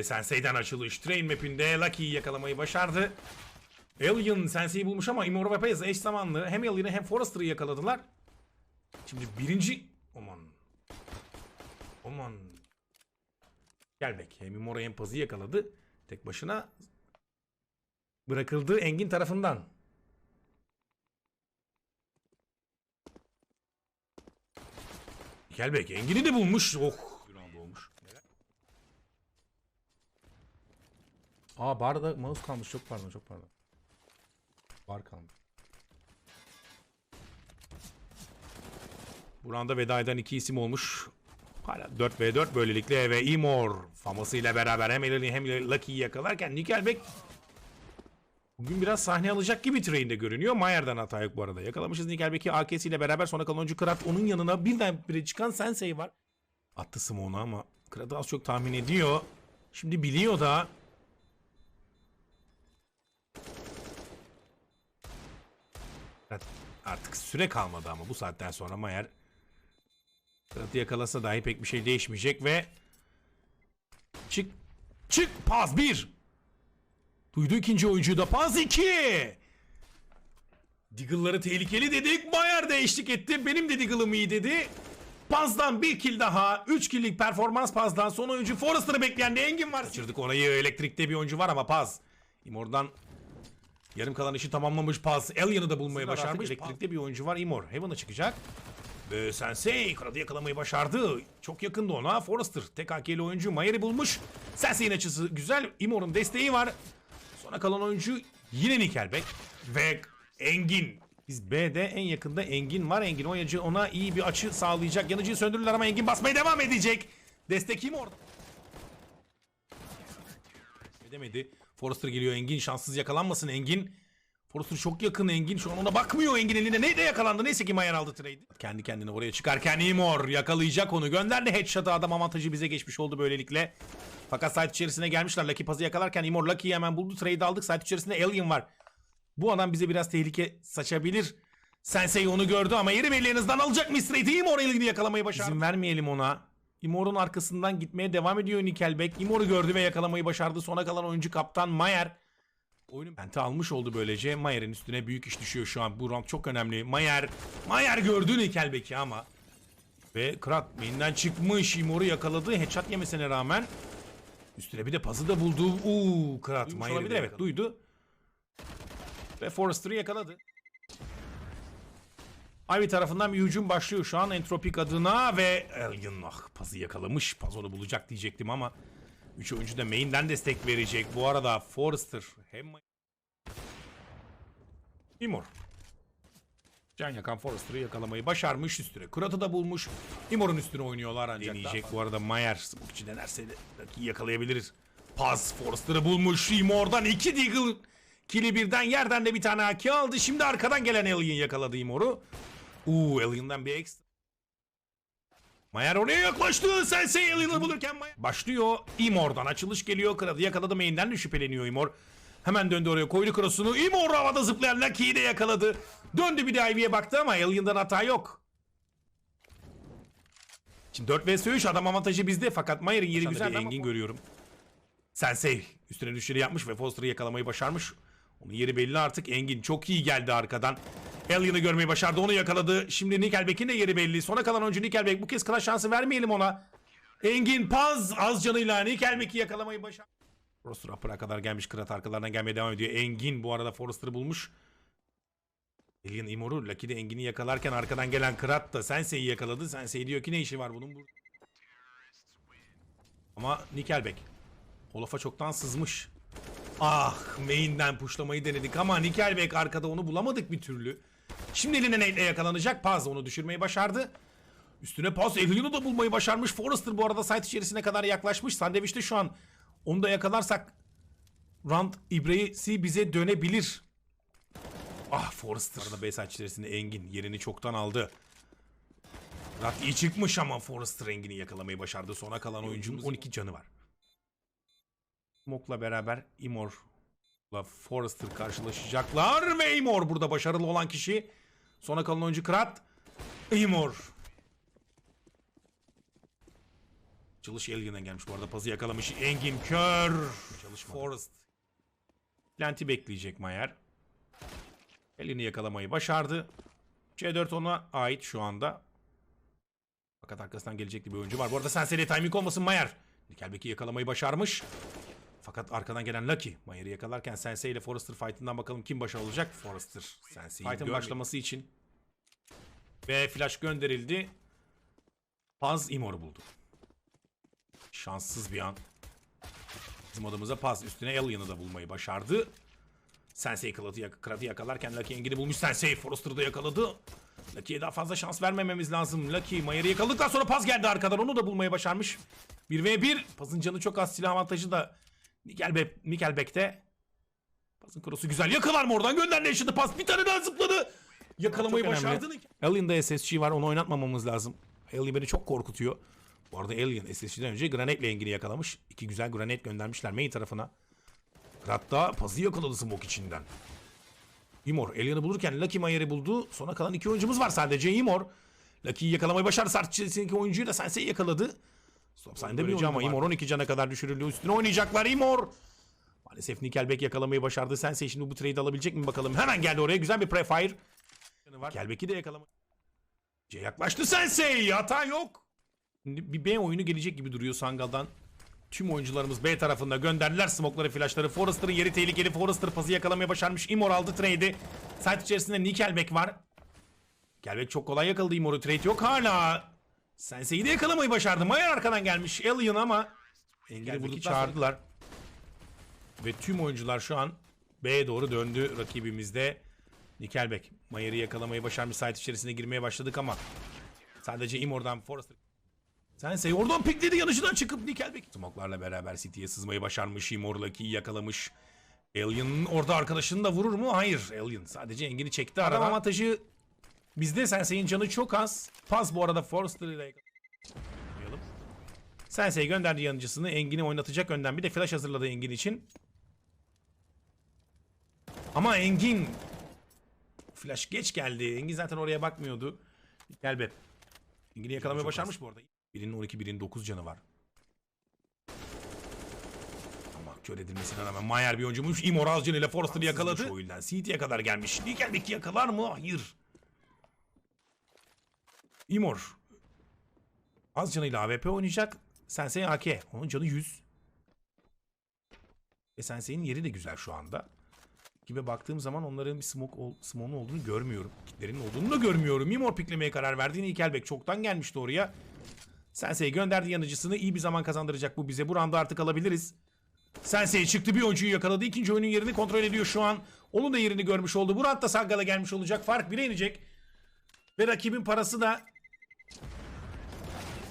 Ve Sensei'den açılış. Train map'inde Lucky'yi yakalamayı başardı. Alien Sensei'yi bulmuş ama Immortal ve Payaz eş zamanlı hem Alien'ı hem Forrester'ı yakaladılar. Şimdi birinci... Aman. Aman. Gelmek. Hem Immortal hem Paz'ı yakaladı. Tek başına bırakıldı Engin tarafından. Gelbek Engin'i de bulmuş. Oh. Bir anda olmuş. Aa barda mouse kalmış. Çok pardon çok pardon. Bar kalmış. Buranda veda eden iki isim olmuş. Hala 4v4 böylelikle ve Imor famasıyla beraber hem Eleni hem Lucky'yi yakalarken Nickelback bugün biraz sahne alacak gibi train'de görünüyor. Mayer'den hata yok bu arada. Yakalamışız Nickelback'i AK'siyle beraber sonra kalan oyuncu Krat onun yanına birden bire çıkan Sensei var. Attı Simone'u ama Krat'ı az çok tahmin ediyor. Şimdi biliyor da Artık süre kalmadı ama bu saatten sonra Mayer Kırat'ı yakalasa dahi pek bir şey değişmeyecek ve çık çık pas 1 Duydu ikinci oyuncuyu da pas 2 Diggle'ları tehlikeli dedik. Mayer de eşlik etti. Benim de Diggle'ım iyi dedi. Paz'dan bir kill daha. 3 kill'lik performans Paz'dan. Son oyuncu Forrester'ı bekleyen de Engin var. Kaçırdık orayı. Elektrikte bir oyuncu var ama Paz. Imor'dan yarım kalan işi tamamlamış Paz. Alien'ı da bulmayı başarmış. Elektrikte bir oyuncu var. Imor Heaven'a çıkacak. Ve Sensei Krad'ı yakalamayı başardı. Çok yakındı ona. Forrester tek AK'li oyuncu Mayer'i bulmuş. Sensei'nin açısı güzel. Imor'un desteği var. Sonra kalan oyuncu yine Nickelback ve Engin. Biz B'de en yakında Engin var. Engin oyuncu ona iyi bir açı sağlayacak. Yanıcıyı söndürürler ama Engin basmaya devam edecek. Destek kim orada? Edemedi. Forrester geliyor Engin. Şanssız yakalanmasın Engin. Forrester çok yakın Engin. Şu an ona bakmıyor Engin eline. Neyle yakalandı? Neyse ki Mayer aldı trade'i. Kendi kendine oraya çıkarken Imor yakalayacak onu. Gönderdi headshot'ı. Adam avantajı bize geçmiş oldu böylelikle. Fakat site içerisine gelmişler. Lucky Paz'ı yakalarken Imor Lucky'yi hemen buldu. Trade aldık. Site içerisinde Alien var. Bu adam bize biraz tehlike saçabilir. Sensei onu gördü ama yeri belli alacak mı Straight'i? Imor Alien'i yakalamayı başardı. İzin vermeyelim ona. Imor'un arkasından gitmeye devam ediyor Nickelback. Imor'u gördü ve yakalamayı başardı. Sona kalan oyuncu kaptan Mayer. Oyunun pente almış oldu böylece. Mayer'in üstüne büyük iş düşüyor şu an. Bu round çok önemli. Mayer, Mayer gördü Nickelback'i ama. Ve Krat main'den çıkmış. Imor'u yakaladı. Headshot yemesine rağmen. Üstüne bir de pası da buldu. Uuu Krat Mayer'i evet duydu. Ve Forrester'ı yakaladı. Ivy tarafından bir hücum başlıyor şu an Entropik adına ve Alien ah pazı yakalamış. Paz onu bulacak diyecektim ama 3 oyuncu da main'den destek verecek. Bu arada Forrester hem Imor. Can yakan Forrester'ı yakalamayı başarmış üstüne. Kurat'ı da bulmuş. Imor'un üstüne oynuyorlar ancak. Deneyecek bu arada Mayer. Smokçi denerse de belki yakalayabiliriz. Paz Forrester'ı bulmuş. Imor'dan iki Deagle. Kili birden yerden de bir tane AK aldı. Şimdi arkadan gelen Alien yakaladı Imor'u. Uuu Alien'dan bir ekstra. Mayer oraya yaklaştı. Sensei Alien'ı bulurken Mayer... Başlıyor. Imor'dan açılış geliyor. Kralı yakaladı. Main'den de şüpheleniyor Imor. Hemen döndü oraya koydu cross'unu. Imor havada zıplayan Lucky'yi de yakaladı. Döndü bir de Ivy'ye baktı ama Alien'dan hata yok. Şimdi 4 vs 3 adam avantajı bizde fakat Mayer'in yeri güzel. Bir Engin görüyorum. Sensei üstüne düşeni yapmış ve Foster'ı yakalamayı başarmış. Onun yeri belli artık. Engin çok iyi geldi arkadan. Alien'ı görmeyi başardı. Onu yakaladı. Şimdi Nickelback'in de yeri belli. Sona kalan oyuncu Nickelback. Bu kez kıla şansı vermeyelim ona. Engin Paz az canıyla Nickelback'i yakalamayı başardı. Forrester Upper'a kadar gelmiş. Kırat arkalarından gelmeye devam ediyor. Engin bu arada Forrester'ı bulmuş. Alien Imor'u Lucky de Engin'i yakalarken arkadan gelen Kırat da Sensei'yi yakaladı. Sensei diyor ki ne işi var bunun burada. Ama Nickelback. Olaf'a çoktan sızmış. Ah main'den pushlamayı denedik ama Nickelback arkada onu bulamadık bir türlü. Şimdi eline neyle yakalanacak? Paz onu düşürmeyi başardı. Üstüne Paz Alien'ı da bulmayı başarmış. Forrester bu arada site içerisine kadar yaklaşmış. Sandviç'te şu an onu da yakalarsak round ibresi bize dönebilir. Ah Forrester. Arada B site içerisinde Engin yerini çoktan aldı. Rat iyi çıkmış ama Forrester Engin'i yakalamayı başardı. Sona kalan oyuncunun 12 canı var. Smoke'la beraber Imor'la Forrester karşılaşacaklar ve Imor burada başarılı olan kişi. Sona kalan oyuncu Krat. Imor. Çalış Alien'den gelmiş bu arada pazı yakalamış. Engin kör. Çalışmadı. Forest. Lenti bekleyecek Mayer. Alien'i yakalamayı başardı. C4 ona ait şu anda. Fakat arkasından gelecekli bir oyuncu var. Bu arada Sensei'de timing olmasın Mayer. Nickelback'i yakalamayı başarmış. Fakat arkadan gelen Lucky Mayer'i yakalarken Sensei ile Forrester fight'ından bakalım kim başa olacak? Forrester. Sensei'nin fight'ın başlaması için. Ve flash gönderildi. Paz Imor'u buldu. Şanssız bir an. Bizim adımıza Paz üstüne Alien'ı da bulmayı başardı. Sensei Krat'ı yak Krat'ı yakalarken Lucky Engin'i bulmuş. Sensei Forrester'ı da yakaladı. Lucky'ye daha fazla şans vermememiz lazım. Lucky Mayer'i yakaladıktan sonra Paz geldi arkadan. Onu da bulmayı başarmış. 1v1. Paz'ın canı çok az. Silah avantajı da Nickelbe Nickelback'te. Paz'ın krosu güzel. Yakalar mı oradan? Gönderdi yaşadı Paz. Bir tane daha zıpladı. Yakalamayı Çok başardı. Alien'da SSG var. Onu oynatmamamız lazım. Alien beni çok korkutuyor. Bu arada Alien SSG'den önce Granate ile Engin'i yakalamış. İki güzel Granate göndermişler main tarafına. Hatta Paz'ı yakaladı smoke içinden. Imor Alien'ı bulurken Lucky Mayer'i buldu. Sona kalan iki oyuncumuz var sadece. Imor Lucky'yi yakalamayı başardı. Sartçı'daki oyuncuyu da Sensei yakaladı. Stop sign'de bir ama Imor 12 cana kadar düşürüldü. Üstüne oynayacaklar Imor. Maalesef Nickelback yakalamayı başardı. Sensei şimdi bu trade'i alabilecek mi bakalım. Hemen geldi oraya. Güzel bir prefire. Nickelback'i de yakalama. C yaklaştı Sensei. Hata yok. Şimdi bir B oyunu gelecek gibi duruyor Sangal'dan. Tüm oyuncularımız B tarafında gönderdiler smokları, flashları. Forrester'ın yeri tehlikeli. Forrester pası yakalamaya başarmış. Imor aldı trade'i. Site içerisinde Nickelback var. Nickelback çok kolay yakaladı Imor'u. Trade yok hala. Sensei'yi de yakalamayı başardı. Mayer arkadan gelmiş. Alien ama Engel'i burada çağırdılar. Ve tüm oyuncular şu an B'ye doğru döndü rakibimizde. Nickelback. Mayer'i yakalamayı başarmış. Site içerisine girmeye başladık ama sadece Imor'dan Forrester Sensei oradan pikledi yanışından çıkıp Nickelback. Smoklarla beraber City'ye sızmayı başarmış. Imor Lucky'yi yakalamış. Alien'ın orada arkadaşını da vurur mu? Hayır. Alien sadece Engin'i çekti. Adam avantajı bizde. Sensei'nin canı çok az. Paz bu arada Forrester ile. Sensei gönderdi yanıcısını. Engin'i oynatacak önden. Bir de flash hazırladı Engin için. Ama Engin Flash geç geldi. Engin zaten oraya bakmıyordu. Gelbe. Engin'i yakalamayı başarmış bu arada. Birinin 12, birinin 9 canı var. Ama kör edilmesine rağmen Mayer bir oyuncumuş. Imor Azcan ile Forrester'ı yakaladı. O yüzden CT'ye kadar gelmiş. Nickelback'i yakalar mı? Hayır. Imor. Az canıyla AWP oynayacak. Sensei AK. Onun canı 100. Ve Sensei'nin yeri de güzel şu anda. Gibi baktığım zaman onların bir smoke ol, smoke'un olduğunu görmüyorum. Kitlerinin olduğunu da görmüyorum. Imor piklemeye karar verdi. Nickelback çoktan gelmişti oraya. Sensei gönderdi yanıcısını. iyi bir zaman kazandıracak bu bize. Bu round'u artık alabiliriz. Sensei çıktı bir oyuncuyu yakaladı. İkinci oyunun yerini kontrol ediyor şu an. Onun da yerini görmüş oldu. Bu roundda Sangal'a gelmiş olacak. Fark 1'e inecek. Ve rakibin parası da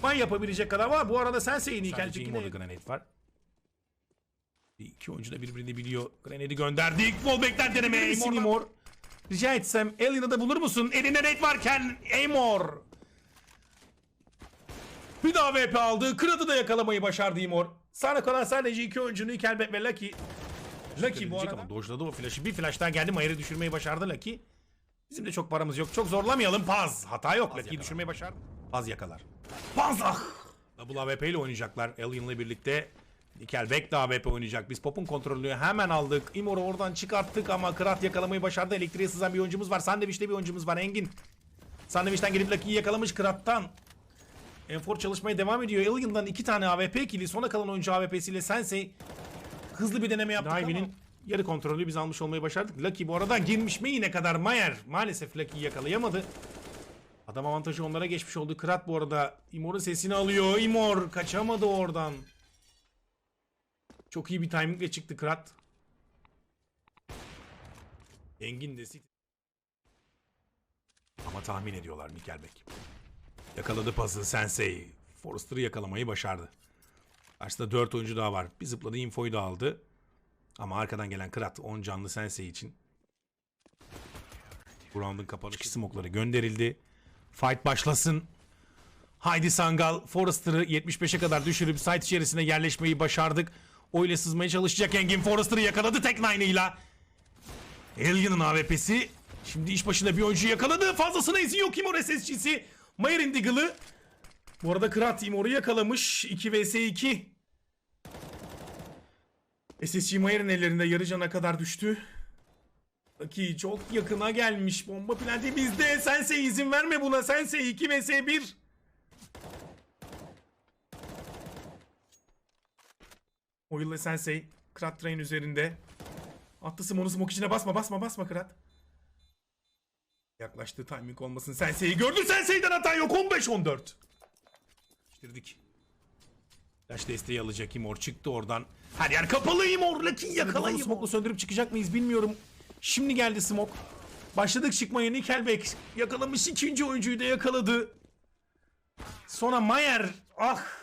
man yapabilecek kadar var. Bu arada Sensei'nin Nickelback'in de granate var. İki oyuncu da birbirini biliyor. Grenade'i gönderdik. Wallback'ten deneme. Sinimor. Rica etsem Alien'ı da bulur musun? Elinde red varken Amor. Bir daha VP aldı. Kıradı da yakalamayı başardı Imor. Sana kalan sadece iki oyuncu Nickelback ve Lucky. Lucky bu arada. Ama dojladı o flash'ı. Bir flash'tan geldi. Mayer'i düşürmeyi başardı Lucky. Bizim de çok paramız yok. Çok zorlamayalım. Paz. Hata yok. Lucky'yi düşürmeyi başardı. Paz yakalar. Paz ah. Double AWP ile oynayacaklar. Alien'la birlikte. Nickelback de AWP oynayacak. Biz Pop'un kontrolünü hemen aldık. Imor'u oradan çıkarttık ama Krat yakalamayı başardı. Elektriğe sızan bir oyuncumuz var. Sandviç'te bir oyuncumuz var. Engin. Sandviç'ten gelip Lucky'yi yakalamış Krat'tan. Enfor çalışmaya devam ediyor. Alien'dan iki tane AWP kili. Sona kalan oyuncu AWP'siyle Sensei hızlı bir deneme yaptık Dive'nin ama... yarı kontrolü biz almış olmayı başardık. Lucky bu arada girmiş yine kadar Mayer. Maalesef Lucky'yi yakalayamadı. Adam avantajı onlara geçmiş oldu. Krat bu arada Imor'un sesini alıyor. Imor kaçamadı oradan. Çok iyi bir timingle çıktı Krat. Engin de Ama tahmin ediyorlar Nickelback. Yakaladı pası Sensei. Forrester'ı yakalamayı başardı. Karşıda 4 oyuncu daha var. Bir zıpladı infoyu da aldı. Ama arkadan gelen Krat 10 canlı Sensei için. Bu round'un kapanışı smokları gönderildi. Fight başlasın. Haydi Sangal Forrester'ı 75'e kadar düşürüp site içerisine yerleşmeyi başardık. O sızmaya çalışacak Engin Forrester'ı yakaladı tek nine'ıyla. Alien'ın AWP'si. Şimdi iş başında bir oyuncu yakaladı. Fazlasına izin yok Kimor SSG'si. Mayer'in Diggle'ı. Bu arada Krat Timur'u yakalamış. 2 vs 2. SSG Mayer'in ellerinde yarı cana kadar düştü. Ki çok yakına gelmiş. Bomba planti bizde. Sensei izin verme buna. Sensei 2 vs 1. Oil Sensei. Krat Train üzerinde. Attı Simon'u smoke içine basma basma basma Krat. Yaklaştığı timing olmasın. Sensei'yi gördü. Sensei'den hata yok. 15-14. Bitirdik. Flash desteği alacak Imor. Çıktı oradan. Her yer kapalı Imor. Lucky yakalayın. Smoke'la söndürüp çıkacak mıyız bilmiyorum. Şimdi geldi Smoke. Başladık çıkmaya. Nickelback yakalamış. ikinci oyuncuyu da yakaladı. Sonra Mayer. Ah.